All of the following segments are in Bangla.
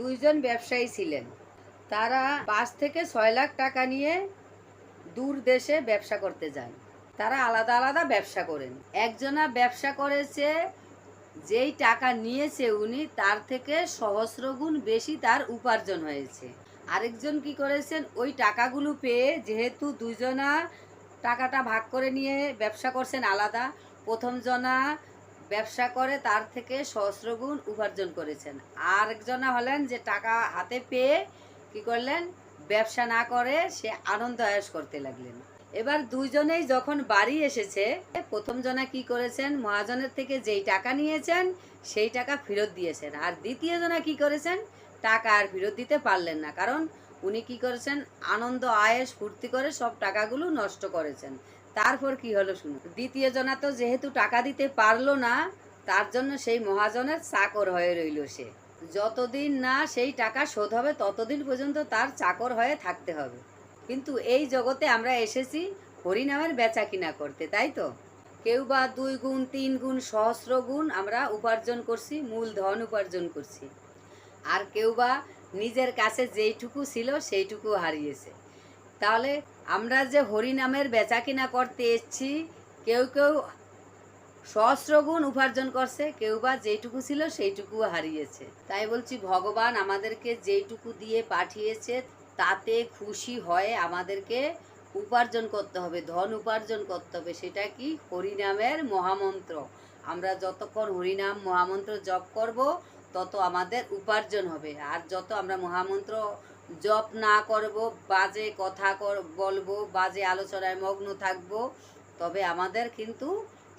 দুইজন ব্যবসায়ী ছিলেন। তারা পাঁচ থেকে ছয় লাখ টাকা নিয়ে দূর দেশে ব্যবসা করতে যান। তারা আলাদা আলাদা ব্যবসা করেন। একজনা ব্যবসা করেছে, যেই টাকা নিয়েছে উনি, তার থেকে সহস্র গুণ বেশি তার উপার্জন হয়েছে। আরেকজন কি করেছেন, ওই টাকাগুলো পেয়ে যেহেতু দুজনা টাকাটা ভাগ করে নিয়ে ব্যবসা করছেন আলাদা প্রথম জনা ব্যবসা করে, তার থেকে সহস্রগুণ উপার্জন করেছেন। আর একজনা হলেন যে টাকা হাতে পেয়ে কি করলেন? ব্যবসা না করে সে আনন্দ আয়স করতে লাগলেন। এবার দুইজনেই যখন বাড়ি এসেছে প্রথম জনা কি করেছেন? মহাজনের থেকে যেই টাকা নিয়েছেন, সেই টাকা ফেরত দিয়েছেন। আর দ্বিতীয় জনা কি করেছেন? টাকা আর ফেরত দিতে পারলেন না। কারণ উনি কি করেছেন? আনন্দ, আয়েস, ফুর্তি করে সব টাকাগুলো নষ্ট করেছেন। তারপর কি হলো শুনুন দ্বিতীয় জনা তো যেহেতু টাকা দিতে পারল না, তার জন্য সেই মহাজনের চাকর হয়ে রইল সে। যতদিন না সেই টাকা শোধ হবে, ততদিন পর্যন্ত তার চাকর হয়ে থাকতে হবে। কিন্তু এই জগতে আমরা এসেছি হরিনামের বেচা কিনা করতে, তাই তো? কেউ বা দুই গুণ, তিন গুণ, সহস্র গুণ আমরা উপার্জন করছি, মূল ধন উপার্জন করছি। আর কেউ বা নিজের কাছে যেইটুকু ছিল সেইটুকু হারিয়েছে। তাহলে আমরা যে হরিনামের বেচা কিনা করতে এসছি, কেউ কেউ সহস্রগুণ উপার্জন করছে, কেউ বা যেইটুকু ছিল সেইটুকু হারিয়েছে। তাই বলছি, ভগবান আমাদেরকে যেইটুকু দিয়ে পাঠিয়েছে, তাতে খুশি হয়ে আমাদেরকে উপার্জন করতে হবে, ধন উপার্জন করতে হবে। সেটা কি? হরিনামের মহামন্ত্র। আমরা যতক্ষণ হরিনাম মহামন্ত্র জপ করব, তত আমাদের উপার্জন হবে। আর যত আমরা মহামন্ত্র জপ না করব বাজে কথা বলব বাজে আলোচনায় মগ্ন থাকব তবে আমাদের কিন্তু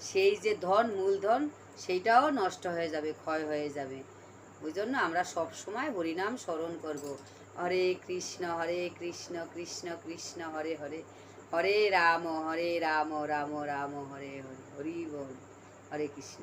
সেই যে ধন মূলধন সেইটাও নষ্ট হয়ে যাবে ক্ষয় হয়ে যাবে ওই জন্য আমরা সব সময় হরিনাম স্মরণ করব হরে কৃষ্ণ হরে কৃষ্ণ কৃষ্ণ কৃষ্ণ হরে হরে হরে রাম হরে রাম রাম রাম হরে হরে হরি বল হরে কৃষ্ণ